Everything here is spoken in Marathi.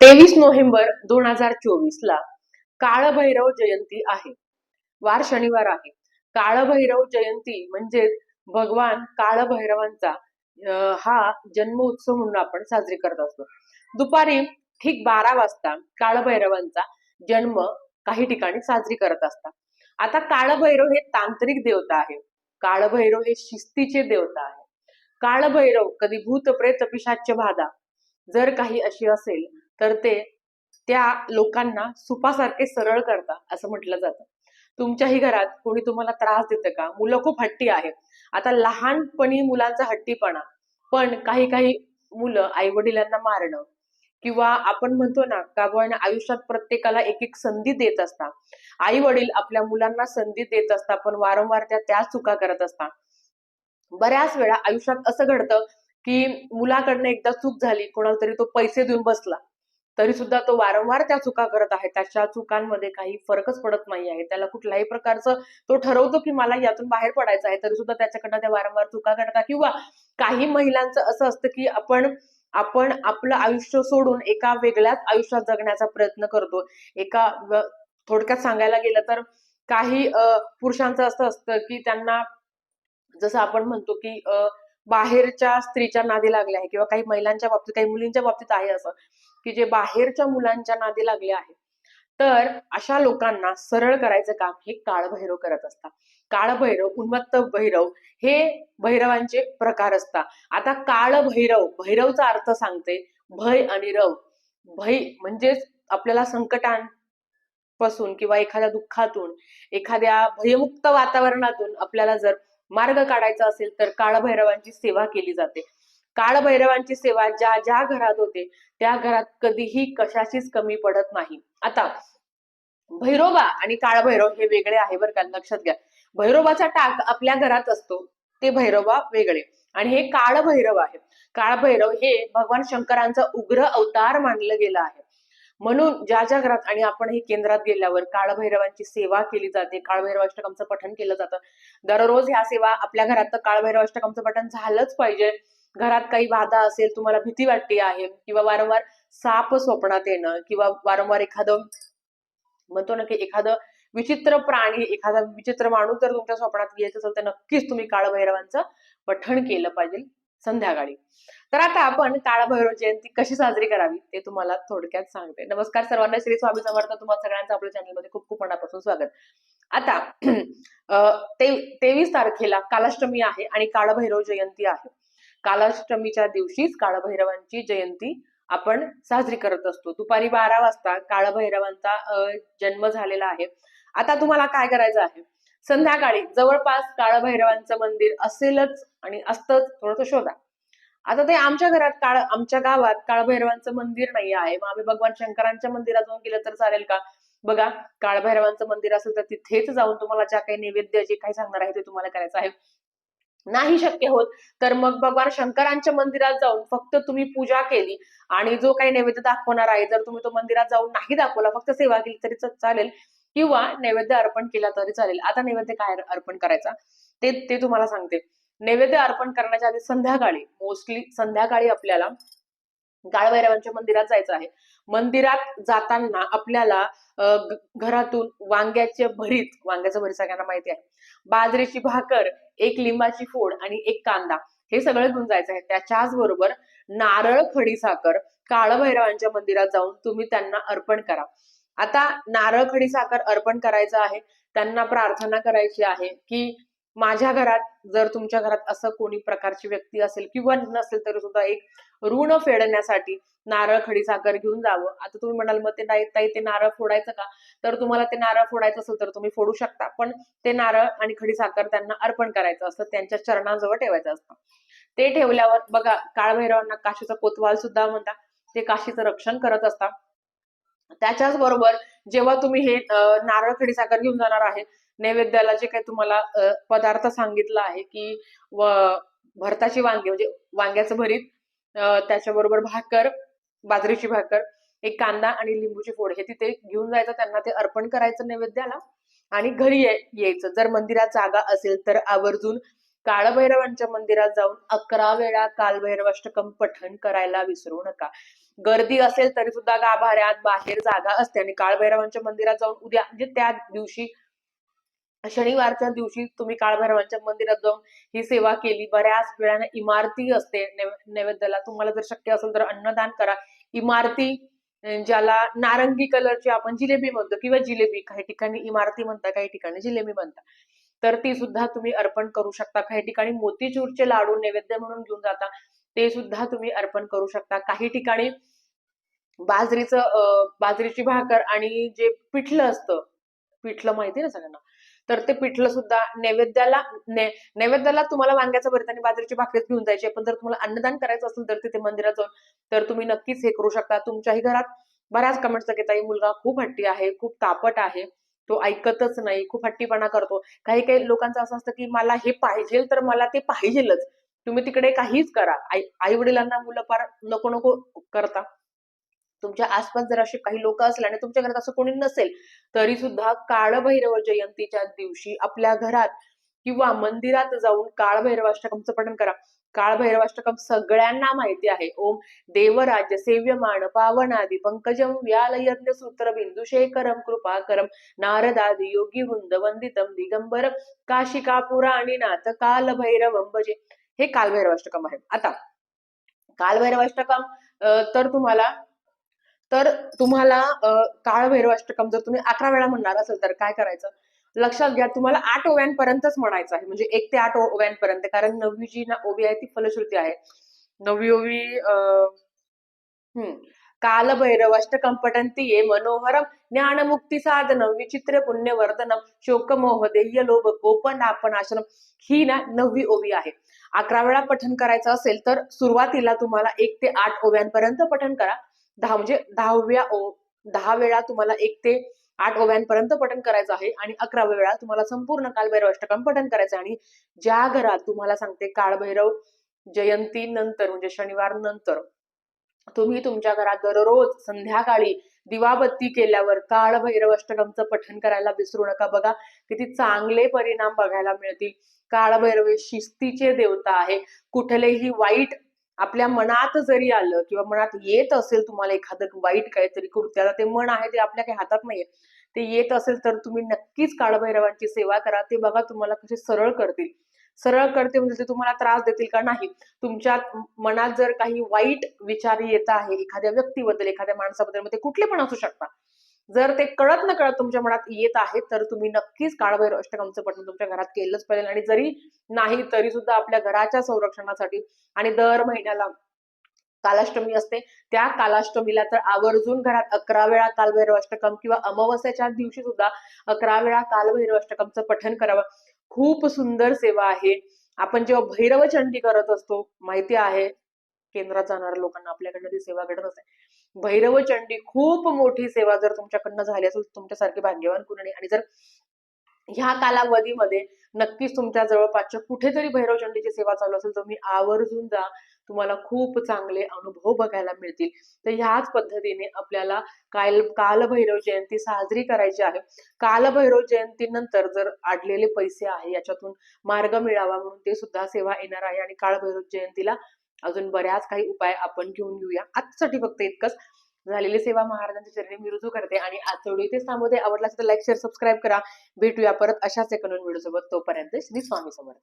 तेवीस नोव्हेंबर दोन हजार चोवीस ला काळभैरव जयंती आहे. वार शनिवार आहे. काळभैरव जयंती म्हणजे भगवान काळभैरवांचा अं, हा जन्म उत्सव म्हणून आपण साजरी करत असतो. दुपारी ठीक बारा वाजता काळभैरवांचा जन्म काही ठिकाणी साजरी करत असतात. आता काळभैरव हे तांत्रिक देवता आहे. काळभैरव हे शिस्तीचे देवता आहे. काळभैरव कधी भूत प्रेत पिशाच्य बाधा जर काही अशी असेल तर ते त्या लोकांना सुपासारखे सरळ करता असं म्हटलं जातं. तुमच्याही घरात कोणी तुम्हाला त्रास देतं का? मुलं खूप हट्टी आहेत. आता लहानपणी मुलांचा हट्टीपणा पण काही काही मुलं आई वडिलांना मारणं किंवा आपण म्हणतो ना का आपण आयुष्यात प्रत्येकाला एक एक संधी देत असतात. आई वडील आपल्या मुलांना संधी देत असतात पण वारंवार त्या त्याच चुका करत असतात. बऱ्याच वेळा आयुष्यात असं घडतं की मुलाकडनं एकदा चूक झाली कोणाला तरी तो पैसे देऊन बसला. तरी सुद्धा तो वारंवार त्या चुका करत आहे. त्याच्या चुकांमध्ये काही फरकच पडत नाही आहे. त्याला कुठल्याही प्रकारचं तो ठरवतो की मला यातून बाहेर पडायचं आहे तरी सुद्धा त्याच्याकडनं त्या वारंवार चुका करतात किंवा काही महिलांचं असं असतं की आपण आपण आपलं आयुष्य सोडून एका वेगळ्याच आयुष्यात जगण्याचा प्रयत्न करतो. एका थोडक्यात सांगायला गेलं तर काही अं, पुरुषांचं असं असतं की त्यांना जसं आपण म्हणतो की अं, बाहेरच्या स्त्रीच्या नादी लागल्या आहे किंवा काही महिलांच्या बाबतीत काही मुलींच्या बाबतीत आहे असं. की जे बाहेरच्या मुलांच्या नादी लागले आहेत. तर अशा लोकांना सरळ करायचं काम हे काळभैरव करत असतात. काळभैरव उन्मत्त भैरव हे भैरवांचे प्रकार असतात. आता काळभैरव भैरवचा अर्थ सांगते भय आणि रव. भय म्हणजेच आपल्याला संकटांपासून किंवा एखाद्या दुःखातून एखाद्या भयमुक्त वातावरणातून आपल्याला जर मार्ग काढायचा असेल तर काळभैरवांची सेवा केली जाते. काळभैरवांची सेवा ज्या ज्या घरात होते त्या घरात कधीही कशाचीच कमी पडत नाही. आता भैरोबा आणि काळभैरव हे वेगळे आहे बरं का लक्षात घ्या. भैरोबाचा टाक आपल्या घरात असतो ते भैरोबा वेगळे. आणि हे काळभैरव आहे. काळभैरव हे भगवान शंकरांचा उग्र अवतार मानलं गेलं आहे. म्हणून ज्या ज्या घरात आणि आपण हे केंद्रात गेल्यावर काळभैरवांची सेवा केली जाते काळभैरवाष्टकमचं पठण केलं जातं. दररोज ह्या सेवा आपल्या घरात तर काळभैरवाष्टकमचं पठण झालंच पाहिजे. घरात काही बाधा असेल तुम्हाला भीती वाटते आहे किंवा वारंवार साप स्वप्नात येणं किंवा वारंवार एखादं म्हणतो ना की एखादं विचित्र प्राणी एखादा विचित्र माणूस जर तुमच्या स्वप्नात येत असेल तर नक्कीच तुम्ही काळभैरवांचं पठण केलं पाहिजे संध्याकाळी. तर आता आपण काळभैरव जयंती कशी साजरी करावी ते तुम्हाला थोडक्यात सांगते. नमस्कार सर्वांना श्री स्वामी समर्थ तुम्हाला सगळ्यांचं आपल्या चॅनलमध्ये खूप खूप मनापासून स्वागत. आता अं, ते तेवीस तारखेला कालाष्टमी आहे आणि काळभैरव जयंती आहे. कालाष्टमीच्या दिवशीच काळभैरवांची जयंती आपण साजरी करत असतो. दुपारी बारा वाजता काळभैरवांचा जन्म झालेला आहे. आता तुम्हाला काय करायचं आहे? संध्याकाळी जवळपास काळभैरवांचं मंदिर असेलच आणि असतच थोडंसं शोधा. आता ते आमच्या घरात काळ आमच्या गावात काळभैरवांचं मंदिर नाही आहे. मग आम्ही भगवान शंकरांच्या मंदिरात जाऊन गेलं तर चालेल का? बघा काळभैरवांचं मंदिर असेल तर तिथेच जाऊन तुम्हाला ज्या काही नैवेद्य जे काही सांगणार आहे ते तुम्हाला करायचं आहे. नाही शक्य होत. तर मग भगवान शंकरांच्या मंदिरात जाऊन फक्त तुम्ही पूजा केली आणि जो काही नैवेद्य दाखवणार आहे जर तुम्ही तो मंदिरात जाऊन नाही दाखवला फक्त सेवा केली तरी चालेल किंवा नैवेद्य अर्पण केला तरी चालेल. आता नैवेद्य काय अर्पण करायचा? ते ते तुम्हाला सांगते. नैवेद्य अर्पण करण्याच्या आधी संध्याकाळी मोस्टली संध्याकाळी आपल्याला काळभैरवांच्या मंदिरात जायचं आहे. मंदिरात जाताना आपल्याला घरातून वांग्याचे भरीत वांग्याचं भरीत सगळ्यांना माहिती आहे. बाजरीची भाकर एक लिंबाची फोड आणि एक कांदा हे सगळं घेऊन जायचं आहे. त्याच्याच बरोबर नारळ खडीसाखर काळभैरवांच्या मंदिरात जाऊन तुम्ही त्यांना अर्पण करा. आता नारळ खडीसाखर अर्पण करायचं आहे. त्यांना प्रार्थना करायची आहे की माझ्या घरात जर तुमच्या घरात असं कोणी प्रकारची व्यक्ती असेल किंवा नसेल तरी सुद्धा एक ऋण फेडण्यासाठी नारळ खडी साखर घेऊन जावं. आता तुम्ही म्हणाल मग ते नाही ताई ते नारळ फोडायचं का? तर तुम्हाला ते नारळ फोडायचं असेल तर तुम्ही फोडू शकता. पण ते नारळ आणि खडी साखर त्यांना अर्पण करायचं असतं त्यांच्या चरणाजवळ ठेवायचं असतं. ते ठेवल्यावर बघा काळभैरवांना काशीचा कोतवाल सुद्धा म्हणतात. ते काशीचं रक्षण करत असतात. त्याच्याच बरोबर जेव्हा तुम्ही हे नारळ खडी साखर घेऊन जाणार आहे नैवेद्याला जे काही तुम्हाला पदार्थ सांगितला आहे की व भरताची वांगी म्हणजे वांग्याचं भरीत त्याच्याबरोबर भाकर बाजरीची भाकर एक कांदा आणि लिंबूची फोड हे तिथे घेऊन जायचं त्यांना ते अर्पण करायचं नैवेद्याला आणि घरी यायचं. जर मंदिरात जागा असेल तर आवर्जून काळभैरवांच्या मंदिरात जाऊन अकरा वेळा कालभैरवाष्टकम पठण करायला विसरू नका. गर्दी असेल तरी सुद्धा गाभाऱ्यात बाहेर जागा असते आणि काळभैरवांच्या मंदिरात जाऊन उद्या म्हणजे त्या दिवशी शनिवारच्या दिवशी तुम्ही काळभैरवांच्या मंदिरात जाऊन ही सेवा केली. बऱ्याच वेळाने इमारती असते नैवेद्याला. तुम्हाला जर शक्य असेल तर अन्नदान करा. इमारती ज्याला नारंगी कलरची आपण जिलेबी म्हणतो किंवा जिलेबी काही ठिकाणी इमारती म्हणता काही ठिकाणी जिलेबी म्हणता. तर ती सुद्धा तुम्ही अर्पण करू शकता. काही ठिकाणी मोतीचूरचे लाडू नैवेद्य म्हणून घेऊन जाता. ते सुद्धा तुम्ही अर्पण करू शकता. काही ठिकाणी बाजरीचं बाजरीची भाकर आणि जे पिठलं असतं पिठलं माहिती ना सगळ्यांना? तर ते पिठलं सुद्धा नैवेद्याला नैवेद्याला तुम्हाला वांग्याचं भरत आणि बाजरीची भाकरीच घेऊन जायची पण जर तुम्हाला अन्नदान करायचं असेल तर तिथे मंदिरात जाऊन तर तुम्ही नक्कीच हे करू शकता. तुमच्याही घरात बऱ्याच कमेंट्स घेता "ताई, मुलगा खूप हट्टी आहे खूप तापट आहे. तो ऐकतच नाही खूप हट्टीपणा करतो. काही काही लोकांचं असं असतं की मला हे पाहिजे तर मला ते पाहिजेलच. तुम्ही तिकडे काहीच करा. आई आई वडिलांना मुलं फार नको नको करता. तुमच्या आसपास जर असे काही लोक असले आणि तुमच्या घरात असं कोणी नसेल तरी सुद्धा काळभैरव जयंतीच्या दिवशी आपल्या घरात किंवा मंदिरात जाऊन काळभैरवाष्टकमचं पठण करा. काळभैरवाष्टकम सगळ्यांना माहिती आहे. ओम देवराज्य सेव्यमान पावनादी पंकजम व्यालयज्ञ सूत्र बिंदू शेखरम कृपाकरम नारदादी योगी वृंद वंदितम दिगंबर. काशिका पुराणी नाथ कालभैरवम भजे हे कालभैरवाष्टकम आहे. आता कालभैरवाष्टकम तर तुम्हाला तर तुम्हाला अं, काळभैरवाष्टकम जर तुम्ही अकरा वेळा म्हणणार असेल तर काय करायचं? लक्षात घ्या तुम्हाला आठ ओव्यांपर्यंतच म्हणायचं आहे. म्हणजे एक ते आठ ओव्यांपर्यंत. कारण नववी जी ना ओवी आहे ती फलश्रुती आहे. नववी ओवी अं, हम्म. कालभैरव अष्टकं ये मनोहरम ज्ञानमुक्ती साधन विचित्र पुण्यवर्धनम शोकमोह देह्य लोभ कोपनापनाशनम ही ना नववी ओवी आहे. अकरा वेळा पठण करायचं असेल तर सुरुवातीला तुम्हाला एक ते आठ ओव्यांपर्यंत पठण करा. दहा म्हणजे दहाव्या ओ दहा वेळा तुम्हाला एक ते आठ ओव्यांपर्यंत पठण करायचं आहे आणि अकराव्या वेळा तुम्हाला संपूर्ण कालभैरव अष्टकम पठण करायचं आणि ज्या घरात तुम्हाला सांगते काळभैरव जयंती नंतर म्हणजे शनिवार नंतर तुम्ही तुमच्या घरात दररोज संध्याकाळी दिवाबत्ती केल्यावर काळभैरव अष्टकमचं पठण करायला विसरू नका. बघा किती चांगले परिणाम बघायला मिळतील. काळभैरव हे शिस्तीचे देवता आहे कुठलेही वाईट आपल्या मनात जरी आलं किंवा मनात येत असेल तुम्हाला एखादं वाईट काहीतरी कृत्य आता ते मन आहे ते आपल्या काही हातात नाहीये. ते येत असेल तर तुम्ही नक्कीच काळभैरवांची सेवा करा. ते बघा तुम्हाला कसे सरळ करतील. सरळ करते म्हणजे ते तुम्हाला त्रास देतील का नाही? तुमच्या मनात जर काही वाईट विचार येत आहे एखाद्या व्यक्तीबद्दल एखाद्या माणसाबद्दल मग ते कुठले पण असू शकतात. जर ते कळत न कळत तुमच्या मनात येत आहे तर तुम्ही नक्कीच काळभैर अष्टकमचं पठण तुमच्या घरात केलंच पाहिजे. आणि जरी नाही तरी सुद्धा आपल्या घराच्या संरक्षणासाठी आणि दर महिन्याला कालाष्टमी असते. त्या कालाष्टमीला तर आवर्जून घरात अकरा वेळा कालभैरव अष्टकम किंवा अमावस्याच्या दिवशी सुद्धा अकरा वेळा कालभैरव अष्टकमचं पठण करावं. खूप सुंदर सेवा आहे. आपण जेव्हा भैरव चंडी करत असतो माहिती आहे केंद्रात जाणाऱ्या लोकांना आपल्याकडनं ती सेवा घडत असते. भैरव चंडी खूप मोठी सेवा जर तुमच्याकडनं झाली असेल तर तुमच्यासारखे भाग्यवान कुणी आणि जर ह्या कालावधीमध्ये नक्कीच तुमच्या जवळपासच्या कुठेतरी भैरव चंडीची सेवा चालू असेल तर मी आवर्जून जा. तुम्हाला खूप चांगले अनुभव बघायला मिळतील. तर ह्याच पद्धतीने आपल्याला काल कालभैरव जयंती साजरी करायची आहे. कालभैरव जयंतीनंतर जर अडलेले पैसे आहे याच्यातून मार्ग मिळावा म्हणून ते सुद्धा सेवा येणार आहे. आणि काळभैरव जयंतीला अजून बऱ्याच काही उपाय आपण घेऊन घेऊया. आजसाठी फक्त इतकंच. झालेली सेवा महाराजांच्या चरणी मी रुजू करते आणि आज व्हिडिओ इथेच थांबवते. आवडला तर लाईक शेअर सबस्क्राईब करा. भेटूया परत अशाच एका नवीन व्हिडिओ सोबत. तोपर्यंत श्री स्वामी समर्थ.